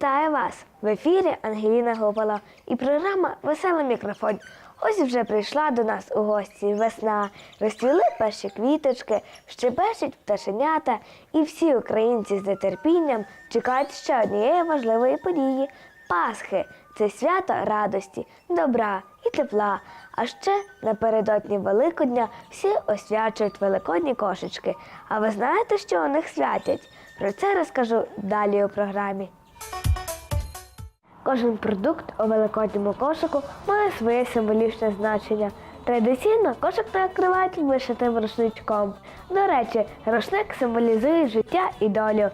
Вітаю вас! В ефірі Ангеліна Гопола і програма Веселий мікрофон. Ось вже прийшла до нас у гості весна. Розцвіли перші квіточки, щебечуть пташенята, і всі українці з нетерпінням чекають ще однієї важливої події Пасхи. Це свято радості, добра і тепла. А ще напередодні Великодня всі освячують великодні кошечки. А ви знаєте, що у них святять? Про це розкажу далі у програмі. Кожен продукт у великодньому кошику має своє символічне значення. Традиційно кошик накривають вишитим рушничком. До речі, рушник символізує життя і долю.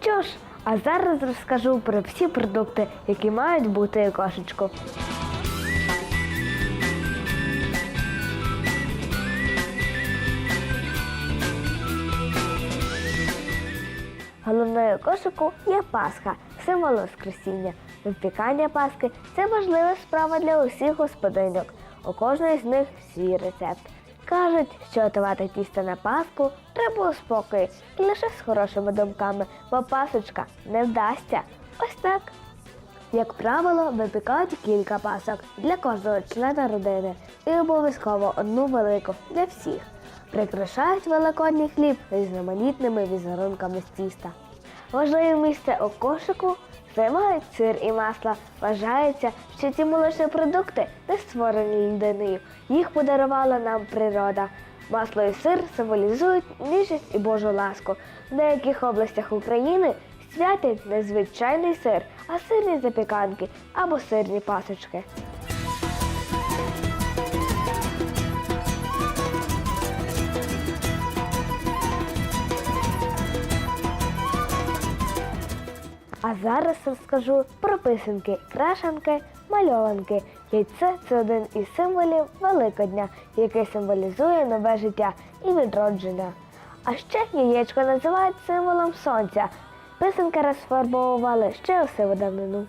Що ж, а зараз розкажу про всі продукти, які мають бути у кошечку. Головною кошику є Пасха, символ Воскресіння. Випікання Пасхи це важлива справа для усіх господинок. У кожної з них свій рецепт. Кажуть, що готувати тісто на Пасху треба у спокої і лише з хорошими думками, бо пасочка не вдасться. Ось так. Як правило, випікають кілька пасок для кожного члена родини і обов'язково одну велику для всіх. Прикрашають великодній хліб різноманітними візерунками з тіста. Важливе місце у кошику займають сир і масло. Вважається, що ці молочні продукти не створені людиною. Їх подарувала нам природа. Масло і сир символізують ніжність і Божу ласку. В деяких областях України святять не звичайний сир, а сирні запіканки або сирні пасочки. А зараз розкажу про писанки, крашанки, мальованки. Яйце це один із символів Великодня, який символізує нове життя і відродження. А ще яєчко називають символом сонця. Писанки розфарбовували ще у сиводавнину.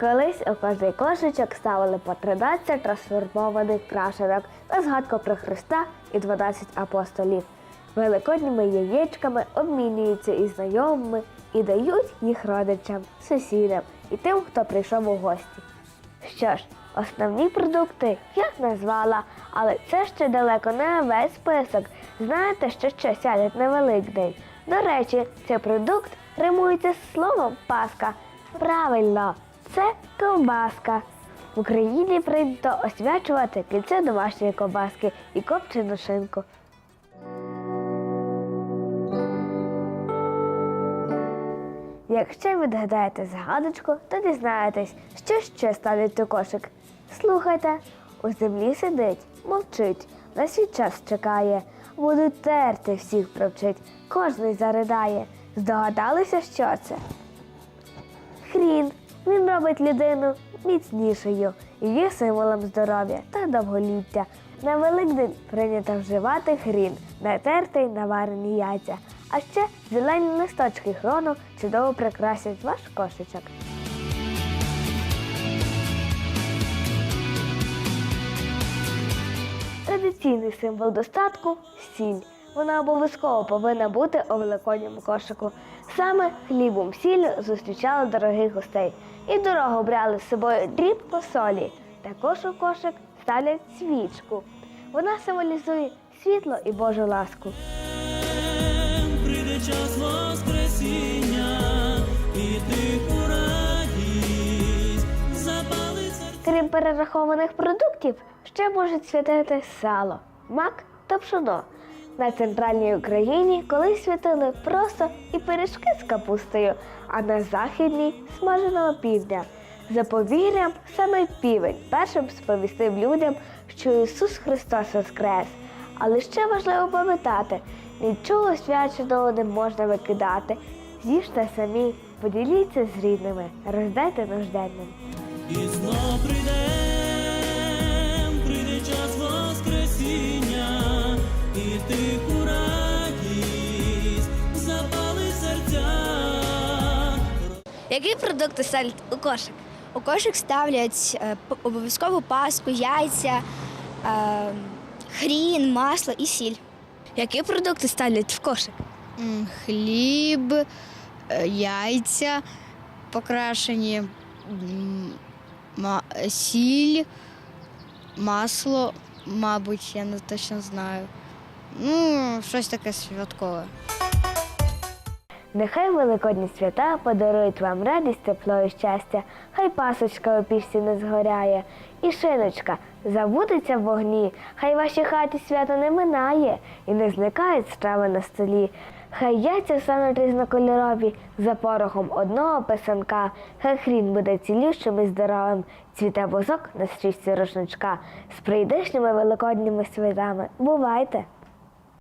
Колись у кожний кошечок ставили по 13 розфарбованих крашенок на згадку про Христа і 12 апостолів. Великодніми яєчками обмінюються із знайомими і дають їх родичам, сусідам і тим, хто прийшов у гості. Що ж, основні продукти я назвала, але це ще далеко не весь список. Знаєте, що ще сядять на Великдень. До речі, цей продукт римується з словом Пасха. Правильно, це ковбаска. В Україні прийнято освячувати кільце домашньої ковбаски і копчену шинку. Якщо відгадаєте загадочку, то дізнаєтесь, що ще ставлять у кошик. Слухайте, у землі сидить, мовчить, на свій час чекає, буду терти всіх провчить, кожний заридає. Здогадалися, що це? Хрін. Він робить людину міцнішою і є символом здоров'я та довголіття. На Великдень прийнято вживати хрін, натертий наварені яйця. А ще зелені листочки хрону чудово прикрасять ваш кошечок. Традиційний символ достатку сіль. Вона обов'язково повинна бути у великодньому кошику. Саме хлібом сіллю зустрічали дорогих гостей і дорогу брали з собою дрібку солі. Також у кошик ставлять свічку. Вона символізує світло і Божу ласку. прийде час Воскресіння, і тиху радість. Крім перерахованих продуктів, ще можуть святити сало, мак та пшоно. На центральній Україні колись святили просто і пиріжки з капустою, а на західній смаженого півдня. За повір'ям, саме півень першим сповістив людям, що Ісус Христос воскрес. Але ще важливо пам'ятати, нічого свяченого не можна викидати. З'їжте самі, поділіться з рідними, роздайте нужденним. Які продукти ставлять у кошик? У кошик ставлять е, п- обов'язково паску, яйця, е, хрін, масло і сіль. Які продукти ставлять в кошик? М, Хліб, е, яйця, покрашені м, ма- сіль, масло, мабуть, я не точно знаю. Ну, щось таке святкове. Нехай великодні свята подарують вам радість, тепло і щастя, хай пасочка у пічці не згоряє, і шиночка забудеться в вогні, хай вашій хаті свято не минає і не зникають страви на столі. Хай яйця стануть різнокольорові за порохом одного писанка, хай хрін буде цілющим і здоровим, цвіте бузок на стрічці рушничка. З прийдешніми великодніми святами. Бувайте!